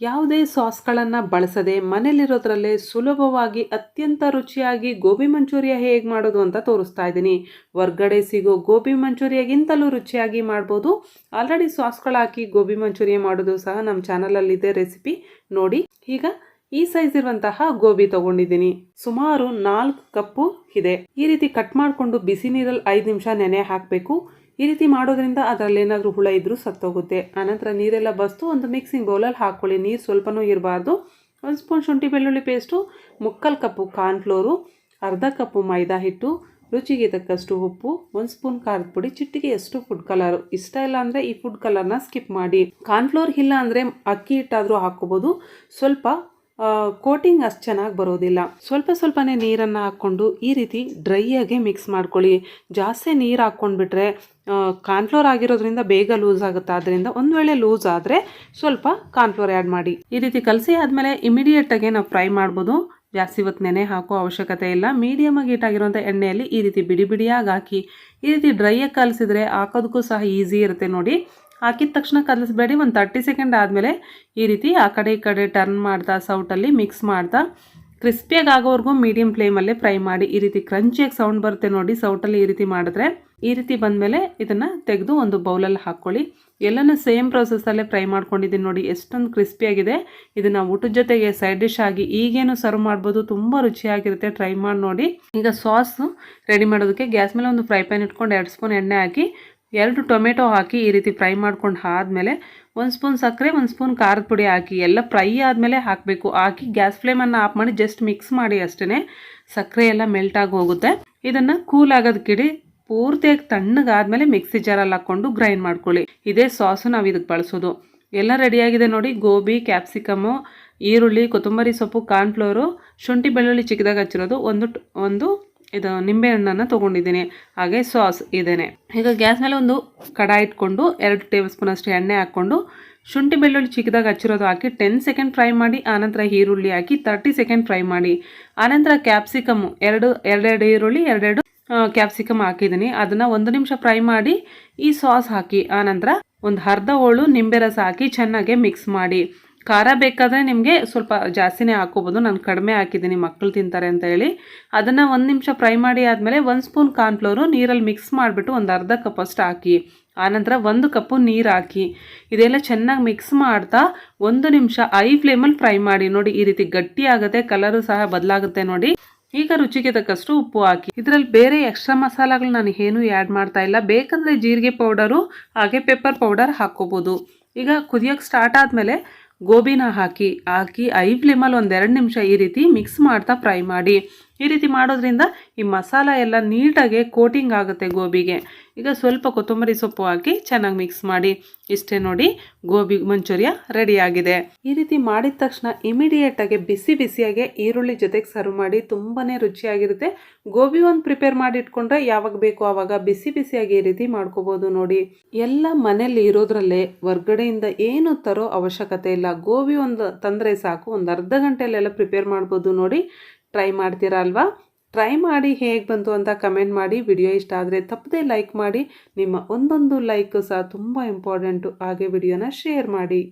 ಯಾವುದೇ ಸಾಸ್ಗಳನ್ನು ಬಳಸದೆ ಮನೇಲಿರೋದ್ರಲ್ಲೇ ಸುಲಭವಾಗಿ ಅತ್ಯಂತ ರುಚಿಯಾಗಿ ಗೋಬಿ ಮಂಚೂರಿಯ ಹೇಗೆ ಮಾಡೋದು ಅಂತ ತೋರಿಸ್ತಾ ಇದ್ದೀನಿ. ಹೊರ್ಗಡೆ ಸಿಗೋ ಗೋಬಿ ಮಂಚೂರಿಯಾಗಿಂತಲೂ ರುಚಿಯಾಗಿ ಮಾಡ್ಬೋದು. ಆಲ್ರೆಡಿ ಸಾಸ್ಗಳು ಹಾಕಿ ಗೋಬಿ ಮಂಚೂರಿಯ ಮಾಡೋದು ಸಹ ನಮ್ಮ ಚಾನಲಲ್ಲಿದೆ ರೆಸಿಪಿ. ನೋಡಿ, ಈಗ ಈ ಸೈಜ್ ಇರುವಂತಹ ಗೋಬಿ ತಗೊಂಡಿದ್ದೀನಿ. ಸುಮಾರು ನಾಲ್ಕು ಕಪ್ಪು ಇದೆ. ಈ ರೀತಿ ಕಟ್ ಮಾಡಿಕೊಂಡು ಬಿಸಿ ನೀರಲ್ಲಿ ಐದು ನಿಮಿಷ ನೆನೆ ಹಾಕಬೇಕು. ಈ ರೀತಿ ಮಾಡೋದ್ರಿಂದ ಅದರಲ್ಲಿ ಏನಾದರೂ ಹುಳ ಇದ್ರೂ ಸತ್ತೋಗುತ್ತೆ. ಆನಂತರ ನೀರೆಲ್ಲ ಬಸ್ತು ಒಂದು ಮಿಕ್ಸಿಂಗ್ ಬೌಲಲ್ಲಿ ಹಾಕ್ಕೊಳ್ಳಿ ನೀರು ಸ್ವಲ್ಪನೂ ಇರಬಾರ್ದು. ಒಂದು ಸ್ಪೂನ್ ಶುಂಠಿ ಬೆಳ್ಳುಳ್ಳಿ ಪೇಸ್ಟು ಮುಕ್ಕಲ್ ಕಪ್ಪು ಕಾರ್ನ್ಫ್ಲೋರು ಅರ್ಧ ಕಪ್ಪು ಮೈದಾ ಹಿಟ್ಟು, ರುಚಿಗೆ ತಕ್ಕಷ್ಟು ಉಪ್ಪು, ಒಂದು ಸ್ಪೂನ್ ಖಾರದ ಪುಡಿ ಚಿಟ್ಟಿಗೆಯಷ್ಟು ಫುಡ್ ಕಲರ್ ಇಷ್ಟ ಇಲ್ಲ ಅಂದರೆ ಈ ಫುಡ್ ಕಲರ್ನ ಸ್ಕಿಪ್ ಮಾಡಿ. ಕಾರ್ನ್ಫ್ಲೋರ್ ಇಲ್ಲ ಅಂದರೆ ಅಕ್ಕಿ ಹಿಟ್ಟಾದರೂ ಹಾಕೋಬೋದು ಸ್ವಲ್ಪ ಕೋಟಿಂಗ್ ಅಷ್ಟು ಚೆನ್ನಾಗಿ ಬರೋದಿಲ್ಲ. ಸ್ವಲ್ಪ ಸ್ವಲ್ಪನೇ ನೀರನ್ನು ಹಾಕ್ಕೊಂಡು ಈ ರೀತಿ ಡ್ರೈಯಾಗೆ ಮಿಕ್ಸ್ ಮಾಡ್ಕೊಳ್ಳಿ. ಜಾಸ್ತಿ ನೀರು ಹಾಕ್ಕೊಂಡ್ಬಿಟ್ರೆ ಕಾರ್ನ್ಫ್ಲೋರ್ ಆಗಿರೋದ್ರಿಂದ ಬೇಗ ಲೂಸ್ ಆಗುತ್ತೆ. ಆದ್ದರಿಂದ ಒಂದು ವೇಳೆ ಲೂಸ್ ಆದರೆ ಸ್ವಲ್ಪ ಕಾರ್ನ್ಫ್ಲೋರ್ ಆ್ಯಡ್ ಮಾಡಿ. ಈ ರೀತಿ ಕಲಸಿ ಆದಮೇಲೆ ಇಮಿಡಿಯೇಟಾಗಿ ನಾವು ಫ್ರೈ ಮಾಡ್ಬೋದು. ಜಾಸ್ತಿ ಇವತ್ತು ನೆನೆ ಹಾಕೋ ಅವಶ್ಯಕತೆ ಇಲ್ಲ. ಮೀಡಿಯಮ್ ಆಗಿ ಇಟ್ಟಾಗಿರುವಂಥ ಎಣ್ಣೆಯಲ್ಲಿ ಈ ರೀತಿ ಬಿಡಿ ಬಿಡಿಯಾಗಿ ಹಾಕಿ, ಈ ರೀತಿ ಡ್ರೈಯಾಗಿ ಕಲಸಿದ್ರೆ ಹಾಕೋದಕ್ಕೂ ಸಹ ಈಸಿ ಇರುತ್ತೆ ನೋಡಿ. ಹಾಕಿದ ತಕ್ಷಣ ಕಲಿಸ್ಬೇಡಿ ಒಂದು ತರ್ಟಿ ಸೆಕೆಂಡ್ ಆದಮೇಲೆ ಈ ರೀತಿ ಆ ಕಡೆ ಈ ಕಡೆ ಟರ್ನ್ ಮಾಡ್ತಾ ಸೌಟಲ್ಲಿ ಮಿಕ್ಸ್ ಮಾಡ್ತಾ ಕ್ರಿಸ್ಪಿಯಾಗಿ ಆಗೋವರೆಗೂ ಮೀಡಿಯಂ ಫ್ಲೇಮಲ್ಲೇ ಫ್ರೈ ಮಾಡಿ ಈ ರೀತಿ ಕ್ರಂಚಿಯಾಗಿ ಸೌಂಡ್ ಬರುತ್ತೆ ನೋಡಿ ಸೌಟಲ್ಲಿ ಈ ರೀತಿ ಮಾಡಿದ್ರೆ, ಈ ರೀತಿ ಬಂದಮೇಲೆ ಇದನ್ನು ತೆಗೆದು ಒಂದು ಬೌಲಲ್ಲಿ ಹಾಕ್ಕೊಳ್ಳಿ. ಎಲ್ಲನೂ ಸೇಮ್ ಪ್ರೊಸೆಸ್ಸಲ್ಲೇ ಫ್ರೈ ಮಾಡ್ಕೊಂಡಿದ್ದೀನಿ ನೋಡಿ, ಎಷ್ಟೊಂದು ಕ್ರಿಸ್ಪಿಯಾಗಿದೆ ಇದನ್ನು ಊಟದ ಜೊತೆಗೆ ಸೈಡ್ ಡಿಶ್ ಆಗಿ ಈಗೇನು ಸರ್ವ್ ಮಾಡ್ಬೋದು, ತುಂಬ ರುಚಿಯಾಗಿರುತ್ತೆ ಟ್ರೈ ಮಾಡಿ ನೋಡಿ. ಈಗ ಸಾಸು ರೆಡಿ ಮಾಡೋದಕ್ಕೆ ಗ್ಯಾಸ್ ಮೇಲೆ ಒಂದು ಫ್ರೈ ಪ್ಯಾನ್ ಇಟ್ಕೊಂಡು ಎರಡು ಸ್ಪೂನ್ ಎಣ್ಣೆ ಹಾಕಿ ಎರಡು ಟೊಮೆಟೊ ಹಾಕಿ ಈ ರೀತಿ ಫ್ರೈ ಮಾಡ್ಕೊಂಡು ಆದಮೇಲೆ ಒಂದು ಸ್ಪೂನ್ ಸಕ್ಕರೆ, ಒಂದು ಸ್ಪೂನ್ ಖಾರದ ಪುಡಿ ಹಾಕಿ, ಎಲ್ಲ ಫ್ರೈ ಆದಮೇಲೆ ಹಾಕಬೇಕು. ಹಾಕಿ ಗ್ಯಾಸ್ ಫ್ಲೇಮನ್ನು ಆಫ್ ಮಾಡಿ ಜಸ್ಟ್ ಮಿಕ್ಸ್ ಮಾಡಿ ಅಷ್ಟೇ ಸಕ್ಕರೆ ಎಲ್ಲ ಮೆಲ್ಟ್ ಆಗಿ ಹೋಗುತ್ತೆ. ಇದನ್ನು ಕೂಲ್ ಆಗೋದಕ್ಕಿಡಿ ಪೂರ್ತಿಯಾಗಿ ತಣ್ಣಗಾದಮೇಲೆ ಮಿಕ್ಸಿ ಜಾರಲ್ಲಿ ಹಾಕ್ಕೊಂಡು ಗ್ರೈಂಡ್ ಮಾಡ್ಕೊಳ್ಳಿ. ಇದೇ ಸಾಸು ನಾವು ಇದಕ್ಕೆ ಬಳಸೋದು. ಎಲ್ಲ ರೆಡಿಯಾಗಿದೆ ನೋಡಿ. ಗೋಬಿ, ಕ್ಯಾಪ್ಸಿಕಮು, ಈರುಳ್ಳಿ, ಕೊತ್ತಂಬರಿ ಸೊಪ್ಪು, ಕಾರ್ನ್ಫ್ಲೋರು, ಶುಂಠಿ ಬೆಳ್ಳುಳ್ಳಿ ಚಿಕ್ಕದಾಗಿ ಹಚ್ಚಿರೋದು. ಒಂದು ಒಂದು ಇದು ನಿಂಬೆ ಹಣ್ಣನ್ನು ತೊಗೊಂಡಿದ್ದೀನಿ. ಹಾಗೆ ಸಾಸ್ ಇದೇನೆ. ಈಗ ಗ್ಯಾಸ್ ಮೇಲೆ ಒಂದು ಕಡಾಯಿ ಇಟ್ಕೊಂಡು ಎರಡು ಟೇಬಲ್ ಸ್ಪೂನ್ ಅಷ್ಟು ಎಣ್ಣೆ ಹಾಕ್ಕೊಂಡು ಶುಂಠಿ ಬೆಳ್ಳುಳ್ಳಿ ಚಿಕ್ಕದಾಗಿ ಹಚ್ಚಿರೋದು ಹಾಕಿ ಟೆನ್ ಸೆಕೆಂಡ್ ಫ್ರೈ ಮಾಡಿ ಆನಂತರ ಈರುಳ್ಳಿ ಹಾಕಿ ತರ್ಟಿ ಸೆಕೆಂಡ್ ಫ್ರೈ ಮಾಡಿ. ಆನಂತರ ಕ್ಯಾಪ್ಸಿಕಮ್ ಎರಡು, ಎರಡೆರಡು ಈರುಳ್ಳಿ, ಎರಡೆರಡು ಕ್ಯಾಪ್ಸಿಕಮ್ ಹಾಕಿದ್ದೀನಿ. ಅದನ್ನು ಒಂದು ನಿಮಿಷ ಫ್ರೈ ಮಾಡಿ ಈ ಸಾಸ್ ಹಾಕಿ ಆನಂತರ ಒಂದು ಅರ್ಧ ಹೋಳು ನಿಂಬೆ ರಸ ಹಾಕಿ ಚೆನ್ನಾಗಿ ಮಿಕ್ಸ್ ಮಾಡಿ. ಖಾರ ಬೇಕಾದರೆ ನಿಮಗೆ ಸ್ವಲ್ಪ ಜಾಸ್ತಿನೇ ಹಾಕೋಬೋದು. ನಾನು ಕಡಿಮೆ ಹಾಕಿದ್ದೀನಿ ಮಕ್ಕಳು ತಿಂತಾರೆ ಅಂತ ಹೇಳಿ. ಅದನ್ನು ಒಂದು ನಿಮಿಷ ಫ್ರೈ ಮಾಡಿ ಆದಮೇಲೆ ಒಂದು ಸ್ಪೂನ್ ಕಾರ್ನ್ಫ್ಲೋರು ನೀರಲ್ಲಿ ಮಿಕ್ಸ್ ಮಾಡಿಬಿಟ್ಟು ಒಂದು ಅರ್ಧ ಕಪ್ ಅಷ್ಟು ಹಾಕಿ. ಆನಂತರ ಒಂದು ಕಪ್ಪು ನೀರು ಹಾಕಿ. ಇದೆಲ್ಲ ಚೆನ್ನಾಗಿ ಮಿಕ್ಸ್ ಮಾಡ್ತಾ ಒಂದು ನಿಮಿಷ ಐ ಫ್ಲೇಮಲ್ಲಿ ಫ್ರೈ ಮಾಡಿ. ನೋಡಿ, ಈ ರೀತಿ ಗಟ್ಟಿ ಆಗುತ್ತೆ, ಕಲರು ಸಹ ಬದಲಾಗುತ್ತೆ ನೋಡಿ. ಈಗ ರುಚಿಗೆ ತಕ್ಕಷ್ಟು ಉಪ್ಪು ಹಾಕಿ. ಇದರಲ್ಲಿ ಬೇರೆ ಎಕ್ಸ್ಟ್ರಾ ಮಸಾಲಾಗಳು ನಾನು ಏನು ಆ್ಯಡ್ ಮಾಡ್ತಾ ಇಲ್ಲ. ಬೇಕಂದರೆ ಜೀರಿಗೆ ಪೌಡರು, ಹಾಗೆ ಪೆಪ್ಪರ್ ಪೌಡರ್ ಹಾಕ್ಕೋಬೋದು. ಈಗ ಕುದಿಯೋಕ್ಕೆ ಸ್ಟಾರ್ಟ್ ಆದಮೇಲೆ ಗೋಬಿನ ಹಾಕಿ ಹಾಕಿ ಐ ಫ್ಲೇಮಲ್ಲಿ ಒಂದೆರಡು ನಿಮಿಷ ಈ ರೀತಿ ಮಿಕ್ಸ್ ಮಾಡ್ತಾ ಫ್ರೈ ಮಾಡಿ. ಈ ರೀತಿ ಮಾಡೋದ್ರಿಂದ ಈ ಮಸಾಲ ಎಲ್ಲ ನೀಟಾಗಿ ಕೋಟಿಂಗ್ ಆಗುತ್ತೆ ಗೋಬಿಗೆ. ಈಗ ಸ್ವಲ್ಪ ಕೊತ್ತಂಬರಿ ಸೊಪ್ಪು ಹಾಕಿ ಚೆನ್ನಾಗಿ ಮಿಕ್ಸ್ ಮಾಡಿ. ಇಷ್ಟೇ ನೋಡಿ ಗೋಬಿ ಮಂಚೂರಿಯ ರೆಡಿಯಾಗಿದೆ ಈ ರೀತಿ ಮಾಡಿದ ತಕ್ಷಣ ಇಮಿಡಿಯೇಟಾಗಿ ಬಿಸಿ ಬಿಸಿಯಾಗಿ ಈರುಳ್ಳಿ ಜೊತೆಗೆ ಸರ್ವ್ ಮಾಡಿ ತುಂಬಾ ರುಚಿಯಾಗಿರುತ್ತೆ. ಗೋಬಿ ಒಂದು ಪ್ರಿಪೇರ್ ಮಾಡಿ ಇಟ್ಕೊಂಡ್ರೆ ಯಾವಾಗ ಬೇಕು ಆವಾಗ ಬಿಸಿ ಬಿಸಿಯಾಗಿ ಈ ರೀತಿ ಮಾಡ್ಕೋಬೋದು ನೋಡಿ. ಎಲ್ಲ ಮನೇಲಿ ಇರೋದ್ರಲ್ಲೇ ಹೊರ್ಗಡೆಯಿಂದ ಏನು ತರೋ ಅವಶ್ಯಕತೆ ಇಲ್ಲ. ಗೋಬಿ ಒಂದು ತಂದರೆ ಸಾಕು. ಒಂದು ಅರ್ಧ ಗಂಟೆಯಲ್ಲೆಲ್ಲ ಪ್ರಿಪೇರ್ ಮಾಡ್ಬೋದು ನೋಡಿ. ಟ್ರೈ ಮಾಡ್ತೀರಾ ಅಲ್ವಾ? ಟ್ರೈ ಮಾಡಿ ಹೇಗೆ ಬಂತು ಅಂತ ಕಮೆಂಟ್ ಮಾಡಿ. ವಿಡಿಯೋ ಇಷ್ಟ ಆದರೆ ತಪ್ಪದೇ ಲೈಕ್ ಮಾಡಿ. ನಿಮ್ಮ ಒಂದೊಂದು ಲೈಕ್ ಸಹ ತುಂಬ ಇಂಪಾರ್ಟೆಂಟು. ಹಾಗೆ ವಿಡಿಯೋನ ಶೇರ್ ಮಾಡಿ.